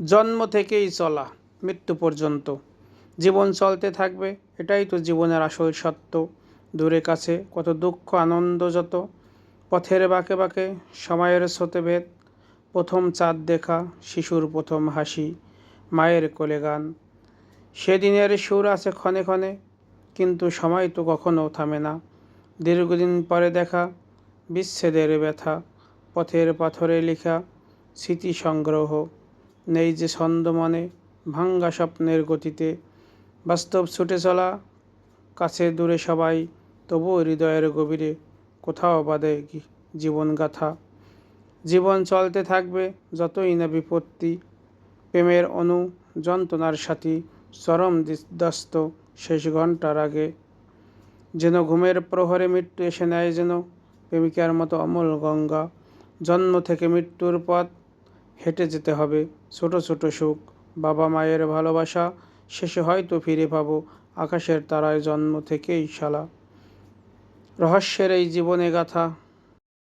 জন্ম থেকেই চলা, মৃত্যু পর্যন্ত। জীবন চলতে থাকবে, এটাই তো জীবনের আসল সত্য। দূরে কাছে কত দুঃখ, আনন্দ যত, পথের বাঁকে বাঁকে সময়ের স্রোতভেদ। প্রথম চাঁদ দেখা, শিশুর প্রথম হাসি, মায়ের কোলে গান। সেদিনের সুর আছে ক্ষণে ক্ষণে, কিন্তু সময় তো কখনো থামে না। দীর্ঘদিন পরে দেখা, বিচ্ছেদের ব্যথা, পথের পাথরে লেখা স্মৃতি সংগ্রহ নেই যে ছন্দ মনে, ভাঙ্গা স্বপ্নের গতিতে। বাস্তব ছুটে চলা, কাছে দূরে সবাই, তবুও হৃদয়ের গভীরে কোথাও বাদে জীবনগাথা জীবন চলতে থাকবে যতই না বিপত্তি, প্রেমের অনু যন্ত্রণার সাথী, চরম দস্ত শেষ ঘণ্টার আগে। যেন ঘুমের প্রহরে মৃত্যু এসে নেয় যেন প্রেমিকার মতো অমল গঙ্গা। জন্ম থেকে মৃত্যুর পথ হেঁটে যেতে হবে। ছোট ছোট সুখ। বাবা মায়ের ভালোবাসা। শেষে হয়তো ফিরে পাবো আকাশের তারায় জন্ম থেকেই শালা। রহস্যের এই জীবনে গাথা